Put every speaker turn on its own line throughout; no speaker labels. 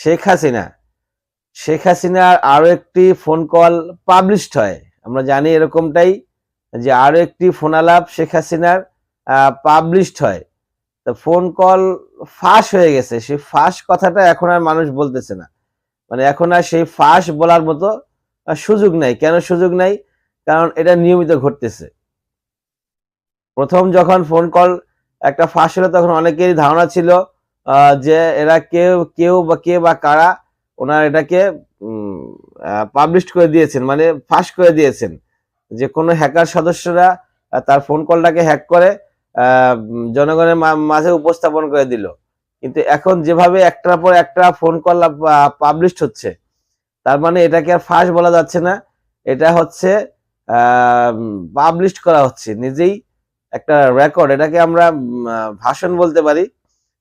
শেখ হাসিনা। শেখ হাসিনার আরও একটি ফোন কল পাবলিশড হয়। আমরা জানি এরকমটাই যে আরও একটি ফোন আলাপ শেখ হাসিনার পাবলিশড হয়। তো ফোন কল ফাঁস হয়ে গেছে। সেই ফাঁস কথাটা এখন আর মানুষ বলতেছে না। মানে এখন আর সেই ফাঁস বলার মতো সুযোগ নাই। কেন সুযোগ নাই? কারণ এটা নিয়মিত ঘটতেছে। প্রথম যখন ফোন কল একটা ফাঁস হলো, তখন অনেকেরই ধারণা ছিল যে এরা কেউ কেউ বা কে বা কারা, ওনার এটাকে পাবলিশ করে দিয়েছেন মানে ফাঁস করে দিয়েছেন। যে কোনো হ্যাকার সদস্যরা তার ফোন কলটাকে হ্যাক করে জনগণের মাঝে উপস্থাপন করে দিল। কিন্তু এখন যেভাবে একটার পর একটা ফোন কল পাবলিশ হচ্ছে, তার মানে এটাকে আর ফাঁস বলা যাচ্ছে না। এটা হচ্ছে পাবলিশ করা হচ্ছে। নিজেই একটা রেকর্ড এটাকে আমরা ভাষণ বলতে পারি।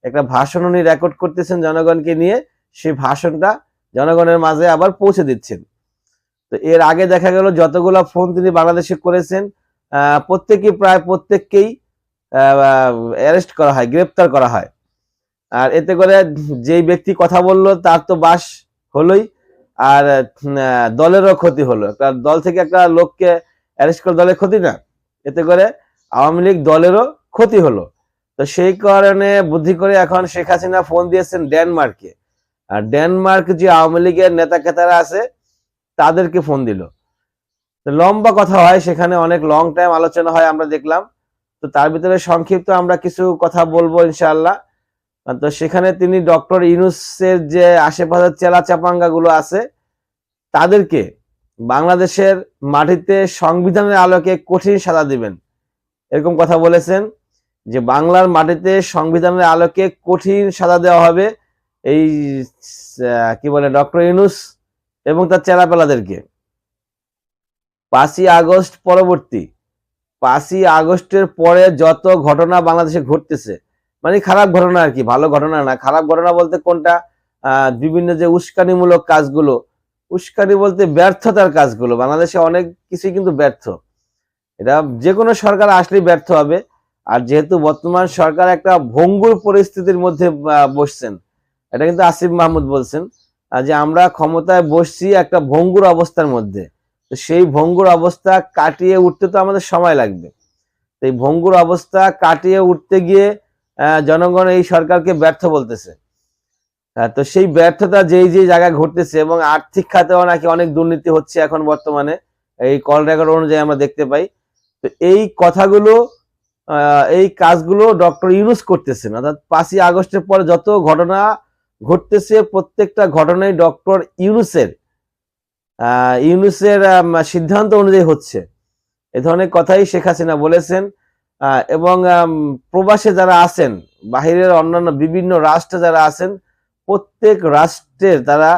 একটা ভাষণ উনি রেকর্ড করতেছেন জনগণকে নিয়ে সেই ভাষণটা জনগণের মাঝে আবার পৌঁছে দিচ্ছেন। তো এর আগে দেখা গেল যতগুলো ফোন তিনি বাংলাদেশে করেছেন আহ, প্রত্যেকেই প্রায় প্রত্যেককেই অ্যারেস্ট করা হয় গ্রেপ্তার করা হয়। আর এতে করে যেই ব্যক্তি কথা বলল তার তো বাস হলোই আর দলেরও ক্ষতি হলো। একটা দল থেকে একটা লোককে অ্যারেস্ট করে দলের ক্ষতি না এতে করে আওয়ামী লীগ দলেরও ক্ষতি হলো। তো সেই কারণে বুদ্ধি করে এখন শেখ হাসিনা ফোন দিয়েছেন ডেনমার্কে। আর ডেনমার্ক যে আওয়ামী লীগের নেতা কেতারা আছে, তাদেরকে ফোন দিল। লম্বা কথা হয়, সেখানে অনেক লং টাইম আলোচনা হয় আমরা দেখলাম। তো তার ভিতরে সংক্ষিপ্ত আমরা কিছু কথা বলব ইনশাআল্লাহ। তো সেখানে তিনি ডক্টর ইউনুসের যে আশেপাশের চেলা চাপাঙ্গা গুলো আছে, তাদেরকে বাংলাদেশের মাটিতে সংবিধানের আলোকে কঠিন সাজা দিবেন। এরকম কথা বলেছেন। যে বাংলার মাটিতে সংবিধানের আলোকে কঠিন সাজা দেওয়া হবে, এই কি বলে, ডক্টর ইউনুস এবং তার চেলাপেলাদেরকে। পাঁচই আগস্ট পরবর্তী, পাঁচই আগস্টের পরে যত ঘটনা বাংলাদেশে ঘটতেছে মানে খারাপ ঘটনা আর কি, ভালো ঘটনা না, খারাপ ঘটনা বলতে কোনটা? বিভিন্ন যে উস্কানিমূলক কাজগুলো, উস্কানি বলতে ব্যর্থতার কাজগুলো, বাংলাদেশে অনেক কিছুই কিন্তু ব্যর্থ। এটা যে কোনো সরকার আসলেই ব্যর্থ হবে। আর যেহেতু বর্তমান সরকার একটা ভঙ্গুর পরিস্থিতির মধ্যে বসছেন, এটা কিন্তু আসিফ মাহমুদ বলছেন যে আমরা ক্ষমতায় বসছি একটা ভঙ্গুর অবস্থার মধ্যে। তো সেই ভঙ্গুর অবস্থা কাটিয়ে উঠতে তো আমাদের সময় লাগবে। এই ভঙ্গুর অবস্থা কাটিয়ে উঠতে গিয়ে জনগণ এই সরকারকে ব্যর্থ বলতেছে। তো সেই ব্যর্থতা যেই যেই জায়গায় ঘটতেছে এবং আর্থিক খাতেও নাকি অনেক দুর্নীতি হচ্ছে এখন বর্তমানে, এই কল রেকর্ড অনুযায়ী আমরা দেখতে পাই। তো এই কথাগুলো এই কাজগুলো ডক্টর ইউনুস করতেছেন। অর্থাৎ পাঁচই আগস্টের পরে যত ঘটনা ঘটতেছে, প্রত্যেকটা ঘটনাই ডক্টর ইউনুসের ইউনুসের সিদ্ধান্ত অনুযায়ী হচ্ছে। এ ধরনের কথাই শেখ হাসিনা বলেছেন এবং প্রবাসে যারা আছেন, বাহিরের অন্যান্য বিভিন্ন রাষ্ট্রে যারা আছেন, প্রত্যেক রাষ্ট্রের তারা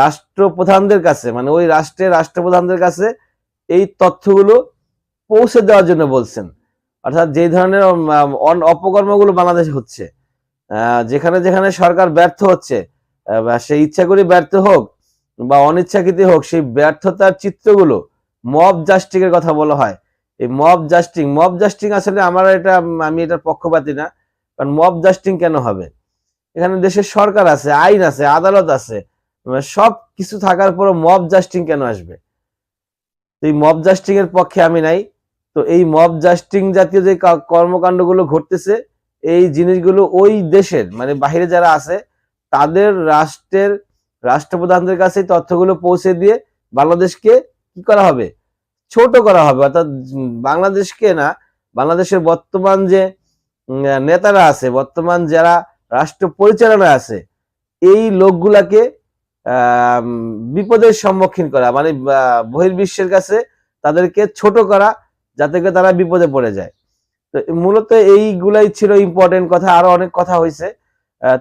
রাষ্ট্রপ্রধানদের কাছে মানে ওই রাষ্ট্রের রাষ্ট্রপ্রধানদের কাছে এই তথ্যগুলো পৌঁছে দেওয়ার জন্য বলছেন। অর্থাৎ যে ধরনের অপকর্মগুলো বাংলাদেশে হচ্ছে যেখানে যেখানে সরকার ব্যর্থ হচ্ছে সে ইচ্ছা করে ব্যর্থ হোক বা অনিচ্ছাকৃত হোক, সেই ব্যর্থতার চিত্রগুলো মব জাস্টিং এর কথা বলা হয়। এই মব জাস্টিং মব জাস্টিং আসলে আমার এটা আমি এটার পক্ষপাতি না, কারণ মব জাস্টিং কেন হবে? এখানে দেশের সরকার আছে, আইন আছে, আদালত আছে সব কিছু থাকার পরও মব জাস্টিং কেন আসবে? এই মব জাস্টিং এর পক্ষে আমি নাই। তো এই মব জাস্টিং জাতীয় যে কর্মকাণ্ডগুলো ঘটতেছে, এই জিনিসগুলো ওই দেশের মানে বাইরে যারা আছে, তাদের রাষ্ট্রের, রাষ্ট্রপ্রধানদের কাছে তথ্যগুলো পৌঁছে দিয়ে বাংলাদেশকে কি করা হবে? ছোট করা হবে। অর্থাৎ বাংলাদেশকে না, বাংলাদেশের বর্তমান যে নেতারা আছে, বর্তমান যারা রাষ্ট্র পরিচালনা আছে, এই লোকগুলাকে বিপদের সম্মুখীন করা মানে বহির্বিশ্বের কাছে তাদেরকে ছোট করা যাতে করে তারা বিপদে পড়ে যায়। তো মূলত এইগুলাই ছিল ইম্পর্টেন্ট কথা, আরও অনেক কথা হয়েছে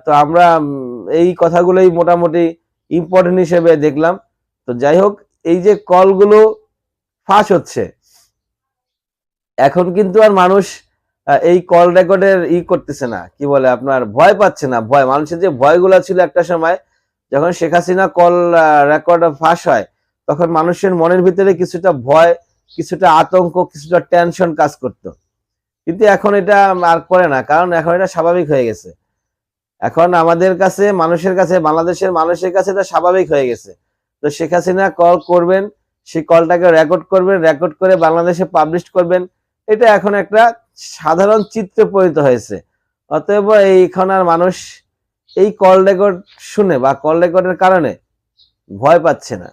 তো আমরা এই কথাগুলোই মোটামুটি ইম্পর্টেন্ট হিসেবে দেখলাম। তো যাই হোক, এই যে কলগুলো ফাঁস হচ্ছে, এখন কিন্তু আর মানুষ এই কল রেকর্ডের ই করতেছে না। কি বলে, আপনার ভয় পাচ্ছে না, ভয়। মানুষের যে ভয়গুলো ছিল একটা সময়, যখন শেখ হাসিনা কল রেকর্ড ফাঁস হয়, তখন মানুষের মনের ভিতরে কিছুটা ভয় কিছুটা আতঙ্ক, কিছুটা টেনশন কাজ করতো। কিন্তু এখন এটা আর করে না, কারণ এখন এটা স্বাভাবিক হয়ে গেছে। এখন আমাদের কাছে, মানুষের কাছে, বাংলাদেশের মানুষের কাছে এটা স্বাভাবিক হয়ে গেছে। তো শেখ হাসিনা কল করবেন, সেই কলটাকে রেকর্ড করবেন রেকর্ড করে বাংলাদেশে পাবলিশ করবেন, এটা এখন একটা সাধারণ চিত্রে পরিণত হয়েছে। অতএব এইখান আর মানুষ এই কল রেকর্ড শুনে বা কল রেকর্ডের কারণে ভয় পাচ্ছে না।